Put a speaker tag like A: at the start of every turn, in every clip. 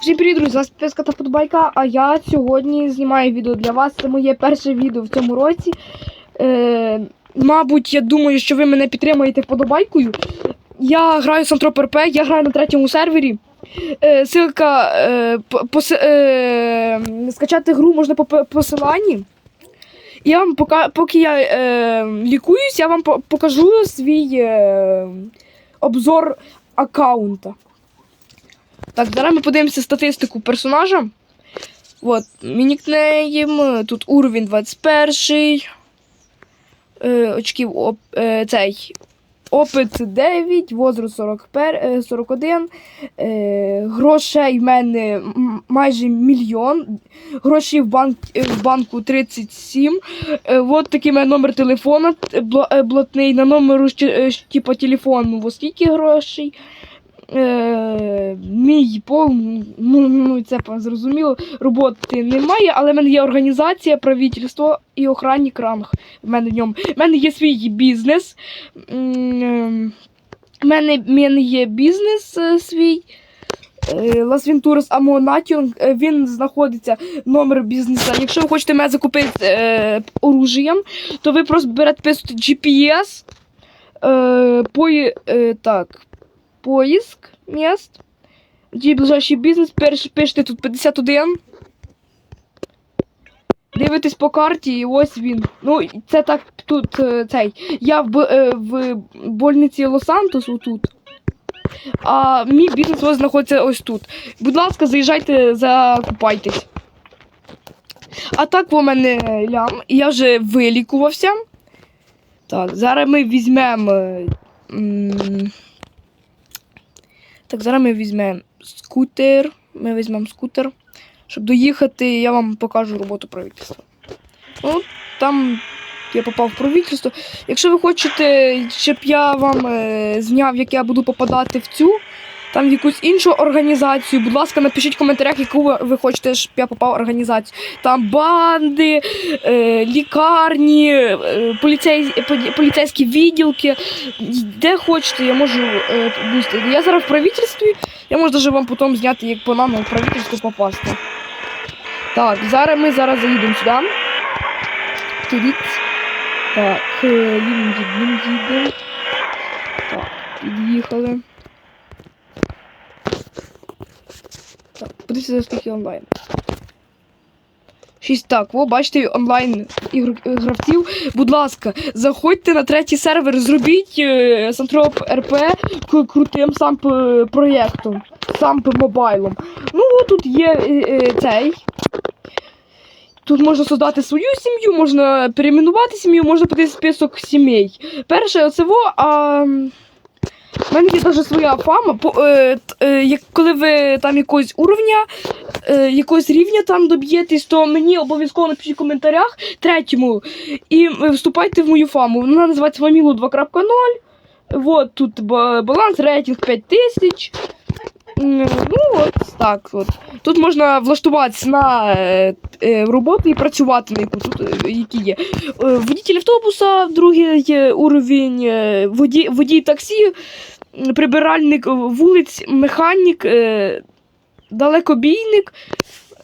A: Всім привіт, друзі, з вас підписка та футбайка, а я сьогодні знімаю відео для вас. Це моє перше відео в цьому році. Е, мабуть, я думаю, що ви мене підтримаєте вподобайкою. Я граю Сантроп РП, я граю на третьому сервері. Е, ссылка е, по- поси- е, скачати гру можна по- посиланні. Я вам пока, поки я е, лікуюсь, я вам покажу свій е, обзор аккаунта. Так, зараз ми подивимося статистику персонажа. От, мій нікнейм, тут уровень 21. Е, очків оп, е, цей. Опит 9, возраст 40, пер- е, 41. Е, грошей в мене майже мільйон. Гроші в, банк, е, в банку 37. Е, от такий мене номер телефона е, бла- блатний. На номеру типу, телефону ось скільки грошей. Е, мій пол, ну, ну це зрозуміло, роботи немає, але в мене є організація, правительство і охранник ранг. В мене в ньому. В мене є свій бізнес. Е, В мене, в мене є бізнес е, свій. Лас Вентурас Амонатіон, він знаходиться номер бізнесу. Якщо ви хочете мене закупити е, оружієм, то ви просто берете GPS. Е, пої, е, так, поиск мест. Где ближайший бізнес, пишете тут 51. Дивитесь по карті, і ось він. Ну, це так тут е, цей. Я в, е, в больниці Лос-Сантос отут. А мій бізнес ось знаходиться ось тут. Будь ласка, заїжджайте, закупайтесь. А так у мене лям, я вже вилікувався. Так, зараз ми візьмемо. Так, зараз ми візьмемо скутер. Ми візьмемо скутер. Щоб доїхати, я вам покажу роботу правительства. Ну, там я попав в правительство. Якщо ви хочете, щоб я вам е, зняв, як я буду попадати в цю, там якусь іншу організацію, будь ласка, напишіть в коментарях, яку ви- хочете, щоб я попав в організацію. Там банди, е, лікарні, е, поліцей, поліцейські відділки. Де хочете, я можу е. Я зараз в правительстві, я можу даже вам потім зняти, як по нам в правительство попасти. Так, зараз ми зараз заїдемо сюди. Так, е, їдемо, їдемо, їдемо. Так, під'їхали. Подивіться, скільки онлайн. Шість так, о, бачите, онлайн гравців. Будь ласка, заходьте на третій сервер, зробіть е, Сантроп РП крутим самп е, проєктом, самп мобайлом. Ну, тут є е, е, цей. Тут можна создати свою сім'ю, можна перейменувати сім'ю, можна подивитися список сімей. Перше, оцево, а. У мене є навіть своя фама. По, е, е, як, коли ви там якогось уровня, е, якогось рівня там доб'єтесь, то мені обов'язково напишіть в коментарях третьому і е, вступайте в мою фаму. Вона називається Фамілу 2.0. Вот тут баланс, рейтинг 5000. Ну, от так от. Тут можна влаштуватися на е, е, роботу і працювати на яку тут, е, які є. Е, Водитель автобуса, другий уровень, водій, водій таксі, прибиральник вулиць, механік, е, далекобійник,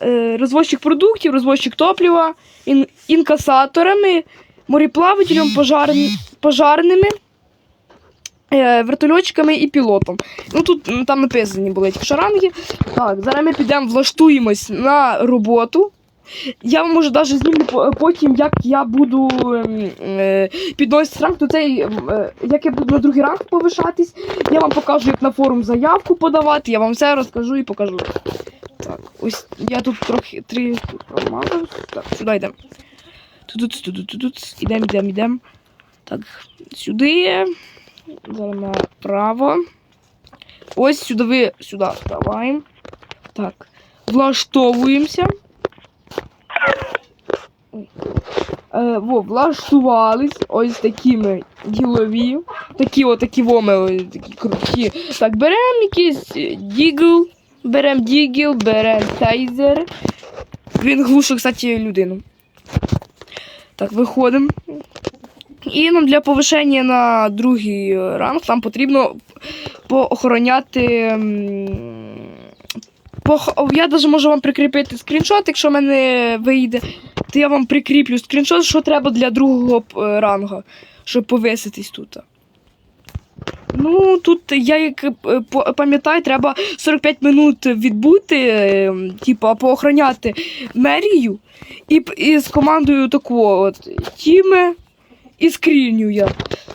A: е, розвозчик продуктів, розвозчик топлива, ін, інкасаторами, мореплавателем, пожарн, пожарними. Е, Вертольотчиками і пілотом. Ну тут там написані були ті шаранги. Так, зараз ми підемо влаштуємось на роботу. Я вам можу навіть зніму потім, як я буду ем, е, підносити ранг, то цей, ем, е, як я буду на другий ранг повишатись, я вам покажу, як на форум заявку подавати, я вам все розкажу і покажу. Так, ось я тут трохи три промазав. Так, сюди йдемо. Тут, тут, тут, тут, тут, ідемо, ідемо, ідемо. Так, сюди. Зараз направо. Ось сюди сюди вставаємо. Так, влаштовуємося. Е, во, влаштувались ось такими ділові. Такі от такі воми, ось такі круті. Так, беремо якийсь е, дігл, беремо дігл, беремо тайзер. Він глушить, кстати, людину. Так, виходимо. І нам для повишення на другий ранг нам потрібно поохороняти. Я навіть можу вам прикріпити скріншот, якщо в мене вийде, то я вам прикріплю скріншот, що треба для другого е, рангу, щоб повиситись тут. Ну, тут я як е, пам'ятаю, треба 45 минут відбути, типу, поохороняти мерію і, і з командою такого от тіме і скріню я.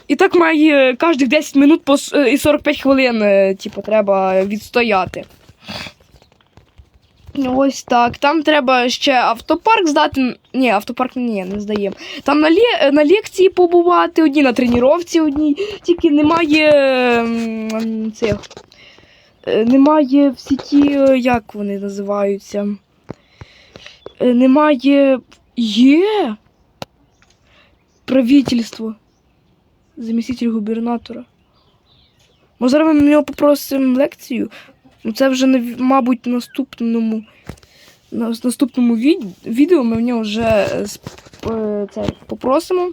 A: І так має кожних 10 минут по, е, і 45 хвилин, е, типу, треба відстояти. Ну, Ось так. Там треба ще автопарк здати. Ні, автопарк ні, не здаємо. Там на, лє... на лекції побувати, одні на тренувці одній, тільки немає ем, цих. е, Немає в сіті, е, як вони називаються. Е, Немає. Є. Правительство. Заміститель губернатора. Може, зараз ми нього попросимо лекцію? Ну, це вже, мабуть, наступному, на наступному відео ми в нього вже е, е, це, попросимо,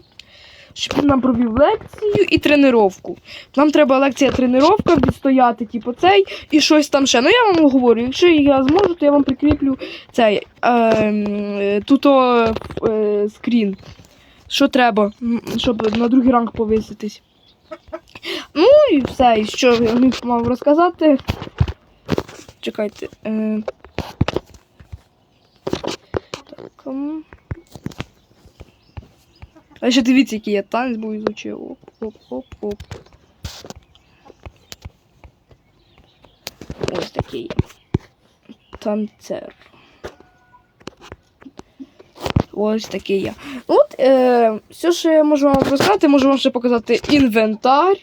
A: щоб він нам провів лекцію і тренировку. Нам треба лекція тренировка, відстояти, типу, цей і щось там ще. Ну, я вам говорю, якщо я зможу, то я вам прикріплю цей е, тут е, скрін. Що треба, щоб на другий ранг повиситись. Ну і все, і що я мав розказати. Чекайте. Е... Так. А ще дивіться, який я танець був ізучив. Оп, оп, оп, оп. Ось такий. Танцер. Ось такий я. От, е, все, що я можу вам розказати, можу вам ще показати інвентар.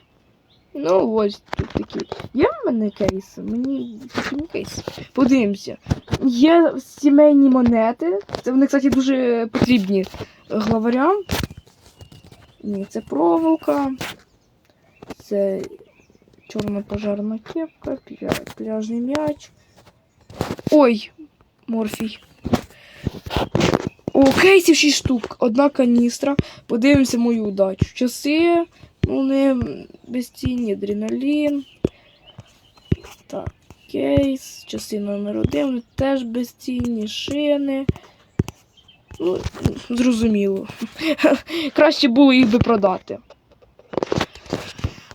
A: Ну, ось тут такі. Є в мене кейси? Мені такі не кейси. Подивимося. Є сімейні монети. Це вони, кстати, дуже потрібні главарям. Ні, це проволока. Це чорна пожарна кепка, пляжний м'яч. Ой, морфій. Кейсів 6 штук. Одна каністра. Подивимося мою удачу. Часи. Ну, не безцінні адреналін. Так, кейс. Часи номер один. Вони теж безцінні. Шини. Ну, зрозуміло. Краще було їх би продати.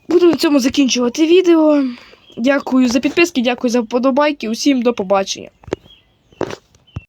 A: Буду на цьому закінчувати відео. Дякую за підписки, дякую за вподобайки. Усім до побачення.